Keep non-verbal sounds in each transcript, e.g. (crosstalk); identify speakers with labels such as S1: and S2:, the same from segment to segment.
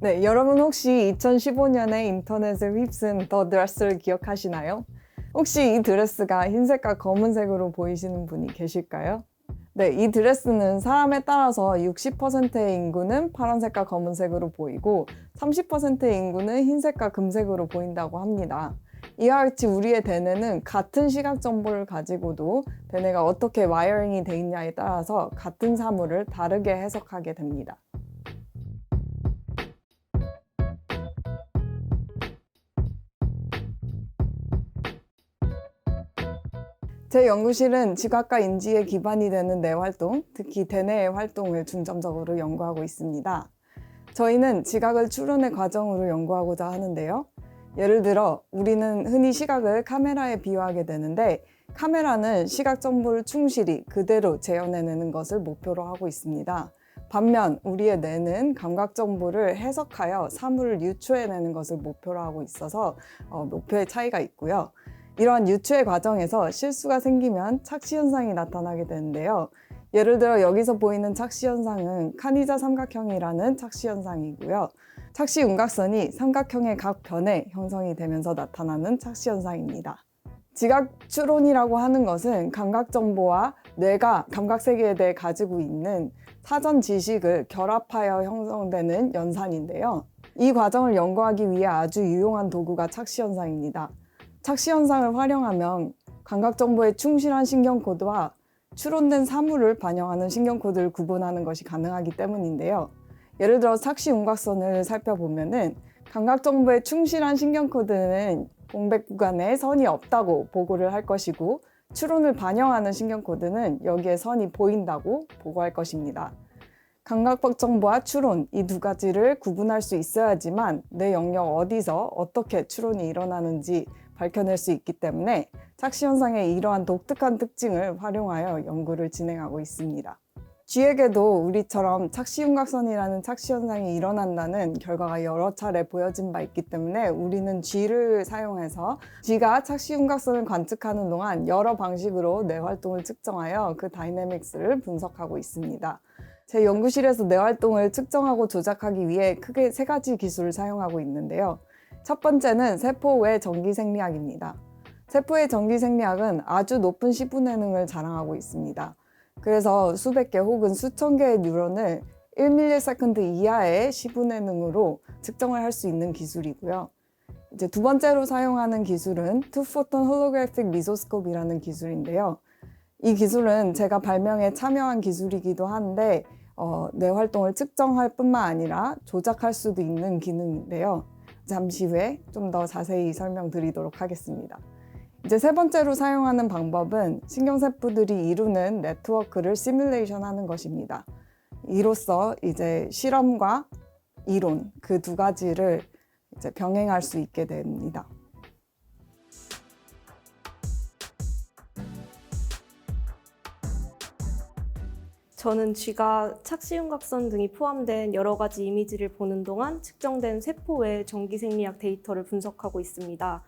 S1: 네, 여러분 혹시 2015년에 인터넷을 휩쓴 더 드레스를 기억하시나요? 혹시 이 드레스가 흰색과 검은색으로 보이시는 분이 계실까요? 네, 이 드레스는 사람에 따라서 60%의 인구는 파란색과 검은색으로 보이고 30%의 인구는 흰색과 금색으로 보인다고 합니다. 이와 같이 우리의 대뇌는 같은 시각 정보를 가지고도 대뇌가 어떻게 와이어링이 돼 있냐에 따라서 같은 사물을 다르게 해석하게 됩니다. 제 연구실은 지각과 인지에 기반이 되는 뇌 활동, 특히 대뇌의 활동을 중점적으로 연구하고 있습니다. 저희는 지각을 추론의 과정으로 연구하고자 하는데요. 예를 들어 우리는 흔히 시각을 카메라에 비유하게 되는데 카메라는 시각 정보를 충실히 그대로 재현해내는 것을 목표로 하고 있습니다. 반면 우리의 뇌는 감각 정보를 해석하여 사물을 유추해내는 것을 목표로 하고 있어서 어, 목표의 차이가 있고요. 이러한 유추의 과정에서 실수가 생기면 착시 현상이 나타나게 되는데요. 예를 들어 여기서 보이는 착시 현상은 카니자 삼각형이라는 착시 현상이고요. 착시 윤곽선이 삼각형의 각 변에 형성이 되면서 나타나는 착시 현상입니다. 지각 추론이라고 하는 것은 감각 정보와 뇌가 감각 세계에 대해 가지고 있는 사전 지식을 결합하여 형성되는 연산인데요. 이 과정을 연구하기 위해 아주 유용한 도구가 착시 현상입니다. 착시 현상을 활용하면 감각 정보에 충실한 신경 코드와 추론된 사물을 반영하는 신경 코드를 구분하는 것이 가능하기 때문인데요. 예를 들어 착시 윤곽선을 살펴보면은 감각 정보에 충실한 신경 코드는 공백 구간에 선이 없다고 보고를 할 것이고 추론을 반영하는 신경 코드는 여기에 선이 보인다고 보고할 것입니다. 감각적 정보와 추론 이 두 가지를 구분할 수 있어야지만 내 영역 어디서 어떻게 추론이 일어나는지 밝혀낼 수 있기 때문에 착시 현상의 이러한 독특한 특징을 활용하여 연구를 진행하고 있습니다. 쥐에게도 우리처럼 착시 윤곽선이라는 착시 현상이 일어난다는 결과가 여러 차례 보여진 바 있기 때문에 우리는 쥐를 사용해서 쥐가 착시 윤곽선을 관측하는 동안 여러 방식으로 뇌 활동을 측정하여 그 다이내믹스를 분석하고 있습니다. 제 연구실에서 뇌 활동을 측정하고 조작하기 위해 크게 세 가지 기술을 사용하고 있는데요. 첫 번째는 세포의 전기 생리학입니다. 세포의 전기 생리학은 아주 높은 시분해능을 자랑하고 있습니다. 그래서 수백 개 혹은 수천 개의 뉴런을 1ms 이하의 시분해능으로 측정을 할 수 있는 기술이고요. 이제 두 번째로 사용하는 기술은 투포톤 홀로그래픽 미소스코프이라는 기술인데요. 이 기술은 제가 발명에 참여한 기술이기도 한데 어, 뇌 활동을 측정할 뿐만 아니라 조작할 수도 있는 기능인데요. 잠시 후에 좀 더 자세히 설명드리도록 하겠습니다. 이제 세 번째로 사용하는 방법은 신경세포들이 이루는 네트워크를 시뮬레이션 하는 것입니다. 이로써 이제 실험과 이론 그 두 가지를 이제 병행할 수 있게 됩니다.
S2: 저는 쥐가 착시윤곽선 등이 포함된 여러 가지 이미지를 보는 동안 측정된 세포 외 전기생리학 데이터를 분석하고 있습니다.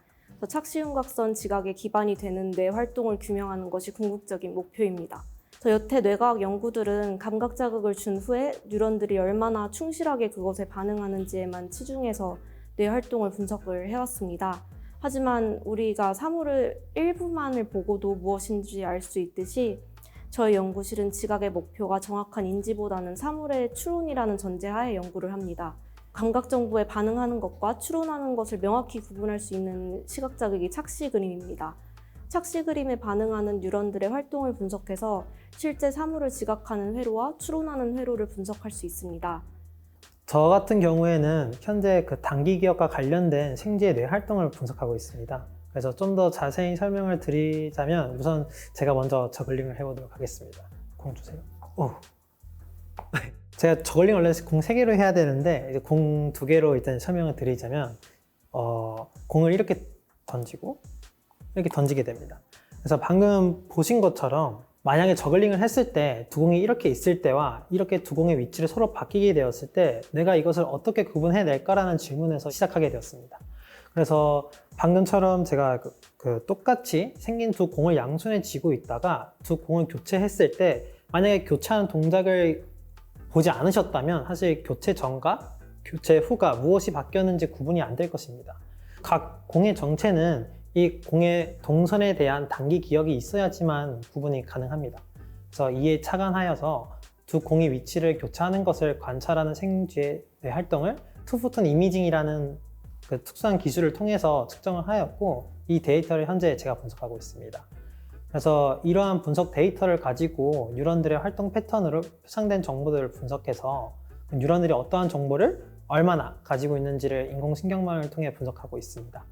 S2: 착시윤곽선 지각의 기반이 되는 뇌 활동을 규명하는 것이 궁극적인 목표입니다. 저 여태 뇌과학 연구들은 감각 자극을 준 후에 뉴런들이 얼마나 충실하게 그것에 반응하는지에만 치중해서 뇌 활동을 분석을 해왔습니다. 하지만 우리가 사물을 일부만을 보고도 무엇인지 알 수 있듯이 저희 연구실은 지각의 목표가 정확한 인지보다는 사물의 추론이라는 전제하에 연구를 합니다. 감각 정보에 반응하는 것과 추론하는 것을 명확히 구분할 수 있는 시각 자극이 착시 그림입니다. 착시 그림에 반응하는 뉴런들의 활동을 분석해서 실제 사물을 지각하는 회로와 추론하는 회로를 분석할 수 있습니다.
S3: 저 같은 경우에는 현재 그 단기 기억과 관련된 생쥐의 뇌 활동을 분석하고 있습니다. 그래서 좀 더 자세히 설명을 드리자면 우선 제가 먼저 저글링을 해보도록 하겠습니다. 공 주세요. 오. (laughs) 제가 저글링 원래 공 3개로 해야 되는데 공 2개로 일단 설명을 드리자면 어, 공을 이렇게 던지고 이렇게 던지게 됩니다. 그래서 방금 보신 것처럼 만약에 저글링을 했을 때 두 공이 이렇게 있을 때와 이렇게 두 공의 위치를 서로 바뀌게 되었을 때 내가 이것을 어떻게 구분해낼까라는 질문에서 시작하게 되었습니다. 그래서 방금처럼 제가 그, 그 똑같이 생긴 두 공을 양손에 쥐고 있다가 두 공을 교체했을 때 만약에 교체하는 동작을 보지 않으셨다면 사실 교체 전과 교체 후가 무엇이 바뀌었는지 구분이 안 될 것입니다. 각 공의 정체는 이 공의 동선에 대한 단기 기억이 있어야지만 구분이 가능합니다. 그래서 이에 착안하여서 두 공의 위치를 교차하는 것을 관찰하는 생쥐의 뇌 활동을 투포톤 이미징이라는 그 특수한 기술을 통해서 측정을 하였고 이 데이터를 현재 제가 분석하고 있습니다. 그래서 이러한 분석 데이터를 가지고 뉴런들의 활동 패턴으로 표상된 정보들을 분석해서 그 뉴런들이 어떠한 정보를 얼마나 가지고 있는지를 인공신경망을 통해 분석하고 있습니다.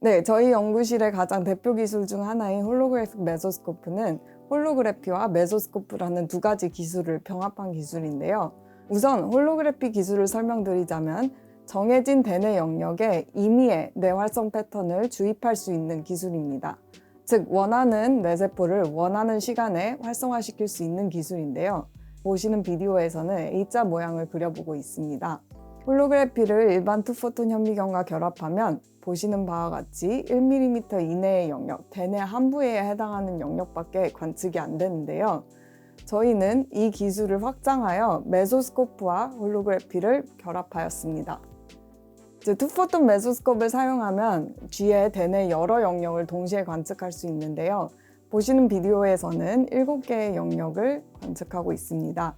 S1: 네, 저희 연구실의 가장 대표 기술 중 하나인 홀로그래픽 메소스코프는 홀로그래피와 메소스코프라는 두 가지 기술을 병합한 기술인데요. 우선 홀로그래피 기술을 설명드리자면 정해진 대뇌 영역에 임의의 뇌활성 패턴을 주입할 수 있는 기술입니다. 즉 원하는 뇌세포를 원하는 시간에 활성화시킬 수 있는 기술인데요. 보시는 비디오에서는 A자 모양을 그려보고 있습니다. 홀로그래피를 일반 투포톤 현미경과 결합하면 보시는 바와 같이 1mm 이내의 영역, 대뇌 한부에 해당하는 영역밖에 관측이 안 되는데요. 저희는 이 기술을 확장하여 메소스코프와 홀로그래피를 결합하였습니다. 투포톤 메소스코프를 사용하면 쥐의 대뇌 여러 영역을 동시에 관측할 수 있는데요. 보시는 비디오에서는 7개의 영역을 관측하고 있습니다.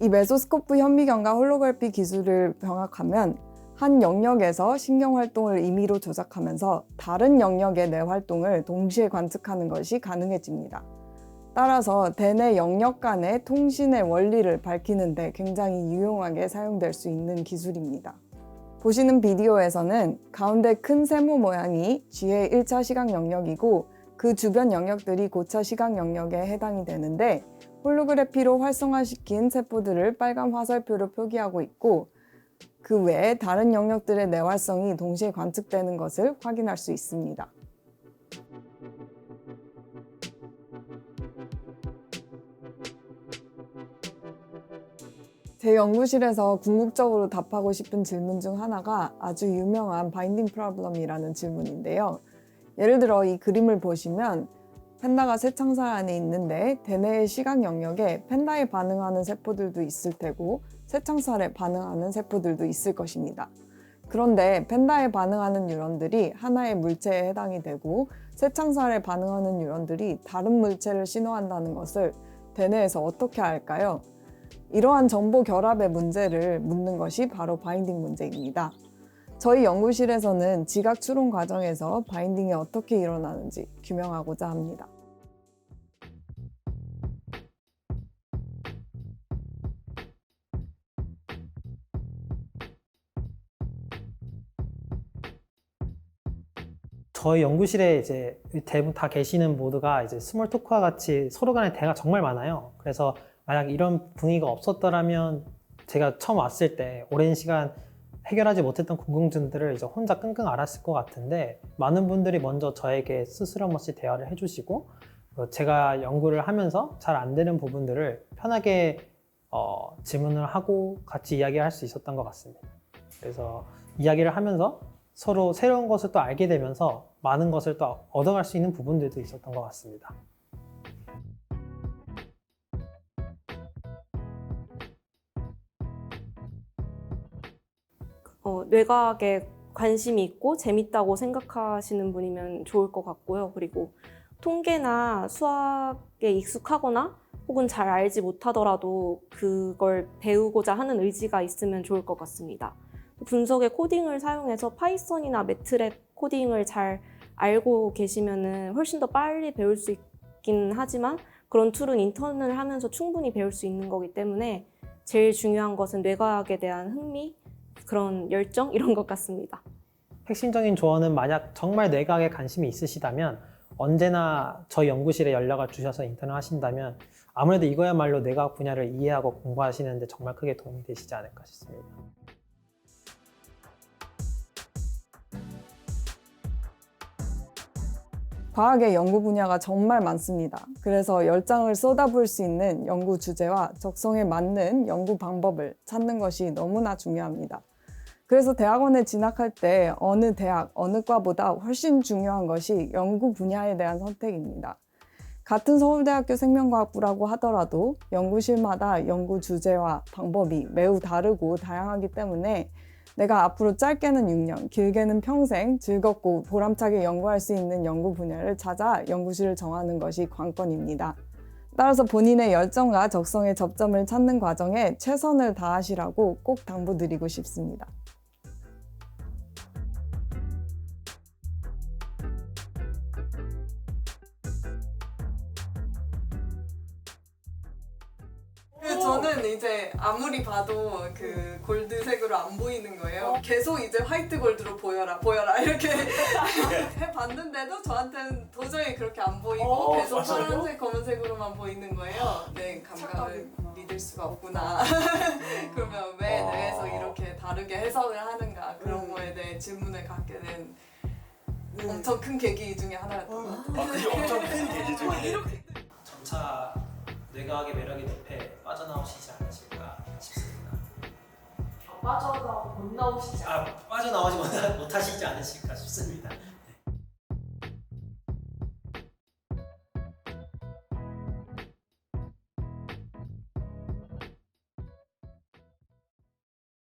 S1: 이 메소스코프 현미경과 홀로그래피 기술을 병합하면 한 영역에서 신경 활동을 임의로 조작하면서 다른 영역의 뇌 활동을 동시에 관측하는 것이 가능해집니다. 따라서 대뇌 영역 간의 통신의 원리를 밝히는데 굉장히 유용하게 사용될 수 있는 기술입니다. 보시는 비디오에서는 가운데 큰 세모 모양이 쥐의 1차 시각 영역이고 그 주변 영역들이 고차 시각 영역에 해당이 되는데 홀로그래피로 활성화시킨 세포들을 빨간 화살표로 표기하고 있고 그 외에 다른 영역들의 내활성이 동시에 관측되는 것을 확인할 수 있습니다. 제 연구실에서 궁극적으로 답하고 싶은 질문 중 하나가 아주 유명한 바인딩 프로블럼이라는 질문인데요. 예를 들어 이 그림을 보시면 팬다가 쇠창살 안에 있는데 대뇌의 시각 영역에 팬다에 반응하는 세포들도 있을 테고 쇠창살에 반응하는 세포들도 있을 것입니다. 그런데 팬다에 반응하는 뉴런들이 하나의 물체에 해당이 되고 쇠창살에 반응하는 뉴런들이 다른 물체를 신호한다는 것을 대뇌에서 어떻게 알까요? 이러한 정보 결합의 문제를 묻는 것이 바로 바인딩 문제입니다. 저희 연구실에서는 지각 추론 과정에서 바인딩이 어떻게 일어나는지 규명하고자 합니다.
S3: 저희 연구실에 이제 대부분 다 계시는 모두가 이제 스몰 토크와 같이 서로 간의 대화가 정말 많아요. 그래서 만약 이런 분위기가 없었더라면 제가 처음 왔을 때 오랜 시간 해결하지 못했던 궁금증들을 이제 혼자 끙끙 앓았을 것 같은데 많은 분들이 먼저 저에게 스스럼 없이 대화를 해주시고 어, 제가 연구를 하면서 잘 안 되는 부분들을 편하게 어, 질문을 하고 같이 이야기할 수 있었던 것 같습니다. 그래서 이야기를 하면서 서로 새로운 것을 또 알게 되면서 많은 것을 또 얻어갈 수 있는 부분들도 있었던 것 같습니다.
S2: 어, 뇌과학에 관심이 있고 재밌다고 생각하시는 분이면 좋을 것 같고요. 그리고 통계나 수학에 익숙하거나 혹은 잘 알지 못하더라도 그걸 배우고자 하는 의지가 있으면 좋을 것 같습니다. 분석의 코딩을 사용해서 파이썬이나 매트랩 코딩을 잘 알고 계시면은 훨씬 더 빨리 배울 수 있긴 하지만 그런 툴은 인턴을 하면서 충분히 배울 수 있는 거기 때문에 제일 중요한 것은 뇌과학에 대한 흥미, 그런 열정 이런 것 같습니다.
S3: 핵심적인 조언은 만약 정말 뇌과학에 관심이 있으시다면 언제나 저희 연구실에 연락을 주셔서 인턴을 하신다면 아무래도 이거야말로 뇌과학 분야를 이해하고 공부하시는데 정말 크게 도움이 되시지 않을까 싶습니다.
S1: 과학의 연구 분야가 정말 많습니다. 그래서 열정을 쏟아부을 수 있는 연구 주제와 적성에 맞는 연구 방법을 찾는 것이 너무나 중요합니다. 그래서 대학원에 진학할 때 어느 대학, 어느 과보다 훨씬 중요한 것이 연구 분야에 대한 선택입니다. 같은 서울대학교 생명과학부라고 하더라도 연구실마다 연구 주제와 방법이 매우 다르고 다양하기 때문에 내가 앞으로 짧게는 6년, 길게는 평생 즐겁고 보람차게 연구할 수 있는 연구 분야를 찾아 연구실을 정하는 것이 관건입니다. 따라서 본인의 열정과 적성의 접점을 찾는 과정에 최선을 다하시라고 꼭 당부드리고 싶습니다. 저는 이제 아무리 봐도 그 골드색으로 안 보이는 거예요. 계속 이제 화이트 골드로 보여라, 보여라 이렇게 (laughs) 해봤는데도 저한테는 도저히 그렇게 안 보이고
S4: 어,
S1: 계속
S4: 맞아요?
S1: 파란색, 검은색으로만 보이는 거예요. 네, 감각을 믿을 수가 없구나. (laughs) 그러면 왜
S4: 아.
S1: 뇌에서 이렇게 다르게 해석을 하는가 그런 거에 대해 질문을 갖게 된 엄청 큰 계기 중에 하나였던 것 같아요.
S4: 아, 그게 엄청 큰 계기 중에. (laughs)
S3: 점차 뇌과학의 매력이 늪에 빠져나오시지 않으실까 싶습니다.
S5: 빠져나오고 못 나오시지
S3: 아 빠져나오지 못하- 못하시지 않으실까 싶습니다.